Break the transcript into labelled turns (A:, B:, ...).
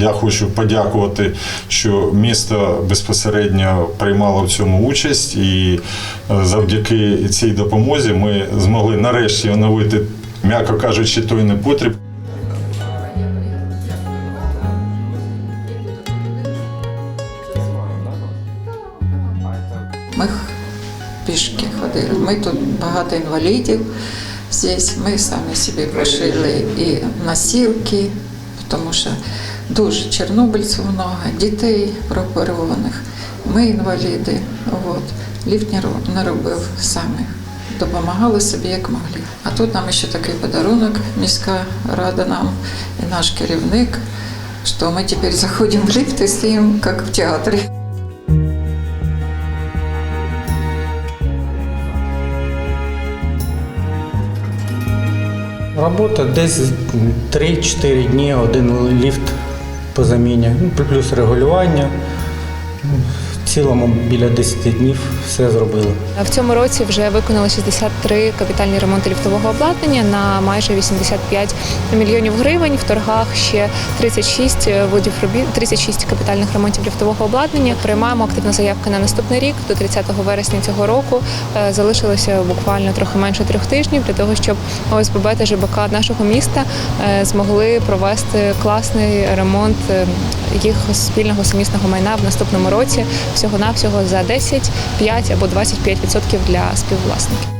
A: Я хочу подякувати, що місто безпосередньо приймало в цьому участь, і е, завдяки цій допомозі ми змогли нарешті оновити, м'яко кажучи, той непотріб,
B: Ми пішки ходили. Ми тут багато інвалідів. Здесь ми самі собі пошили і носілки, тому що дуже чорнобильців много, дітей прооперованих. Ми інваліди. От. Ліфт не роб- не робив самі. Допомагали собі як могли. А тут нам ще такий подарунок, міська рада нам і наш керівник, що ми тепер заходимо в ліфт і стоїмо як в театрі.
C: Робота десь 3-4 дні, один ліфт по заміні, ну, плюс регулювання. Цілому біля 10 днів все зробили.
D: В цьому році вже виконали 63 капітальні ремонти ліфтового обладнання на майже 85 мільйонів гривень. В торгах ще 36 видів робіт, 36 капітальних ремонтів ліфтового обладнання. Приймаємо активно заявки на наступний рік. До 30 вересня цього року Е, залишилося буквально трохи менше трьох тижнів для того, щоб ОСББ та ЖБК нашого міста е, змогли провести класний ремонт е, їх спільного сумісного майна в наступному році всього навсього за 10, 5 або 25% для співвласників.